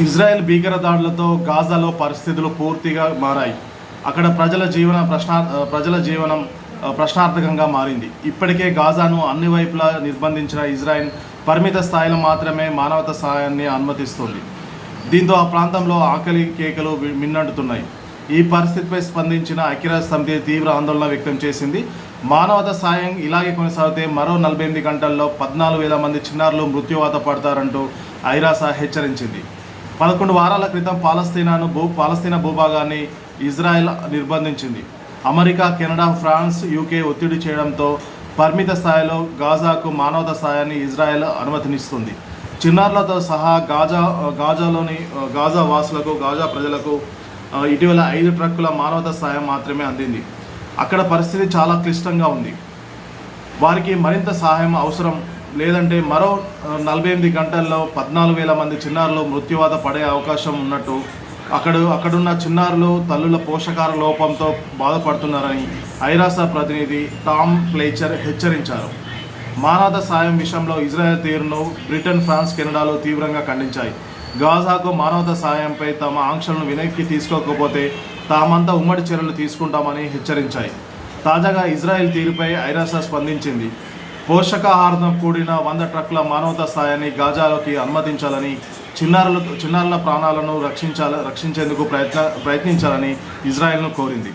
Israel భీకర దాడులతో గాజాలో పరిస్థితులు పూర్తిగా మారాయి. అక్కడ ప్రజల జీవన ప్రశ్న ప్రజల జీవనం ప్రశ్నార్థకంగా మారింది. ఇప్పటికే గాజాను అన్ని వైపులా నిర్బంధించిన ఇజ్రాయెల్ పరిమిత స్థాయిలో మాత్రమే మానవత సహాయాన్ని అనుమతిస్తుంది. దీంతో ఆ ప్రాంతంలో ఆకలి కేకలు వి- ఈ పరిస్థితిపై స్పందించిన ఐక్యరాజ్య సమితి తీవ్ర ఆందోళన వ్యక్తం చేసింది. మానవత సాయం ఇలాగే కొనసాగితే మరో నలభై ఎనిమిది గంటల్లో పద్నాలుగు వేల మంది చిన్నారులు మృత్యువాత పడతారంటూ ఐరాస హెచ్చరించింది. పదకొండు వారాల క్రితం పాలస్తీనాను భూ పాలస్తీనా భూభాగాన్ని ఇజ్రాయెల్ నిర్బంధించింది. అమెరికా కెనడా ఫ్రాన్స్ యూకే ఒత్తిడి చేయడంతో పరిమిత స్థాయిలో గాజాకు మానవత సాయాన్ని ఇజ్రాయెల్ అనుమతినిస్తుంది. చిన్నారులతో సహా గాజా గాజాలోని గాజా వాసులకు గాజా ప్రజలకు ఇటీవల ఐదు ట్రక్కుల మానవత సాయం మాత్రమే అందింది. అక్కడ పరిస్థితి చాలా క్లిష్టంగా ఉంది. వారికి మరింత సహాయం అవసరం లేదంటే మరో నలభై ఎనిమిది గంటల్లో పద్నాలుగు వేల మంది చిన్నారులు మృత్యువాత పడే అవకాశం ఉన్నట్టు అక్కడ అక్కడున్న చిన్నారులు తల్లుల పోషకాల లోపంతో బాధపడుతున్నారని ఐరాస ప్రతినిధి టామ్ ప్లేచర్ హెచ్చరించారు. మానవత సాయం విషయంలో ఇజ్రాయెల్ తీరును బ్రిటన్ ఫ్రాన్స్ కెనడాలు తీవ్రంగా ఖండించాయి. గాజాకు మానవత సాయంపై తమ ఆంక్షలను వెనక్కి తీసుకోకపోతే తామంతా ఉమ్మడి చర్యలు తీసుకుంటామని హెచ్చరించాయి. తాజాగా ఇజ్రాయెల్ తీరుపై ఐరాస స్పందించింది. పోషకాహారంతో కూడిన వంద ట్రక్కుల మానవతా సాయాన్ని గాజాలోకి అనుమతించాలని చిన్నారుల చిన్నారుల ప్రాణాలను రక్షించాల రక్షించేందుకు ప్రయత్న ప్రయత్నించాలని ఇజ్రాయెల్ను కోరింది.